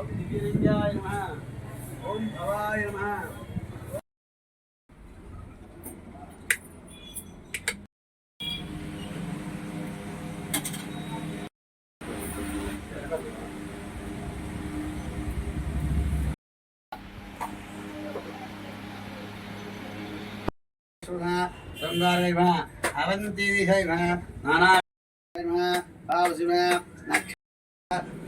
ओम दिव्यलिंगाय नमः। ओम भवाय नमः संदारय भा अवंती दिशय भा नाना भा भाव शिव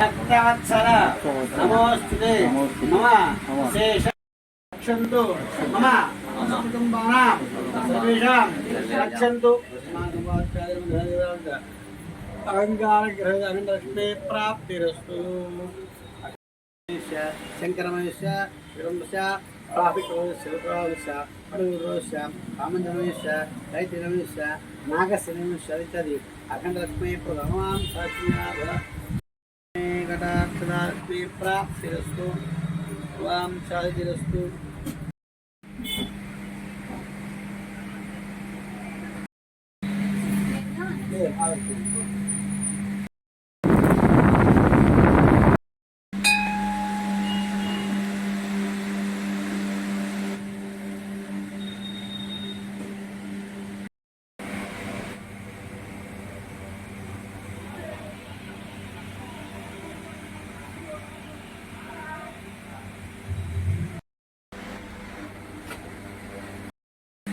భక్తవత్సర నమోస్తుతే మమ శేషంతు మమ కుటుంబానాం. సర్వేషాం రక్షంతు. అహంకార గ్రహ అనంతలక్ష్మీ ప్రాప్తిరస్తు. శంకరమయస్య విలంబస్య ట్రాఫిక్ శివరాజస్య అడుగురోస్య కామంజనమయస్య దైత్యనమయస్య నాగశనమయస్య ఇత్యాది అఖండలక్ష్మీ ప్రథమాం సాక్షినాథ కటాక్షరాలక్ష్మీ ప్రాప్తిరస్తు. వాం శాంతిరస్తు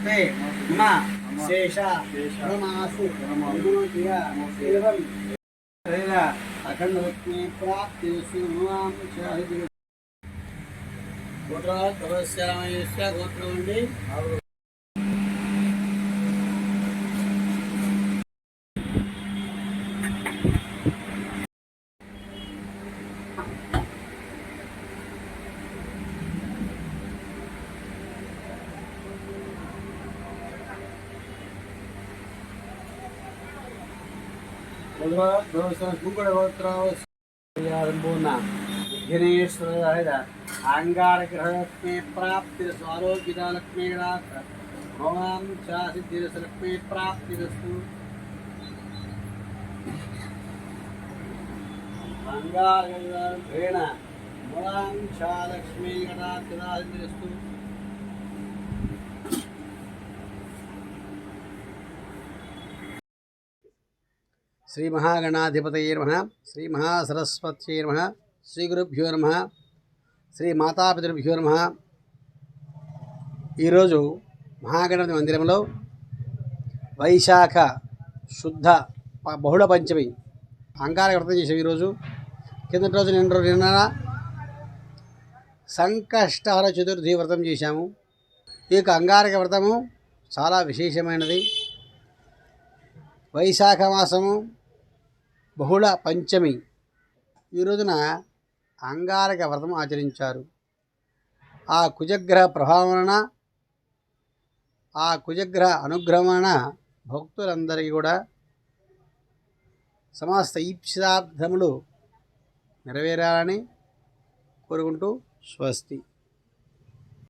ते मम शेष परमासु विमोचय एवं शरीर अखंडवत्मे प्राप्ति सुमां शाहिति गोत्र तपस्यामयस्य ಸಂಪೂರ್ಣ ವಿಘ್ನೇಶ್ವರ ಆಂಗಾರಗ್ರಹಲಕ್ಷ್ಮೇ ಪ್ರಾಪ್ತಿ ಸ್ವಾರೋಗ್ಯದ ಲಕ್ಷ್ಮೀ ಭವಾಂ ಚಾಸಿದ್ಧಿರಸ ಲಕ್ಷ್ಮೀ ಪ್ರಾಪ್ತಿರಸ್ತು ಆಂಗಾರಗ್ರಹಣ ಮೂಲಾಂ ಚಾ ಲಕ್ಷ್ಮೀ ಗಣಾಸಿದ್ಧಿರಸ್ತು శ్రీ మహాగణాధిపతయర్మ శ్రీ మహాసరస్వత్యర్మ శ్రీ గురుభ్యో నమ శ్రీ మాతాపితృభ్యో నమ. ఈరోజు మహాగణపతి మందిరంలో వైశాఖ శుద్ధ ప- బహుళ పంచమి అంగారక వ్రతం చేసాం ఈరోజు. కిందటి రోజు నిన్న రోజు నిన్న సంకష్టహర చతుర్థి వ్రతం చేశాము. ఈ యొక్క అంగారక వ్రతము చాలా విశేషమైనది. వైశాఖ మాసము బహుళ పంచమి. ఈ రోజున అంగారక వ్రతం ఆచరించారు. ఆ కుజగ్రహ ప్రభావం ఆ కుజగ్రహ అనుగ్రహం భక్తులందరికీ కూడా సమస్త ఈప్సితార్థములు నెరవేరాలని కోరుకుంటూ స్వస్తి.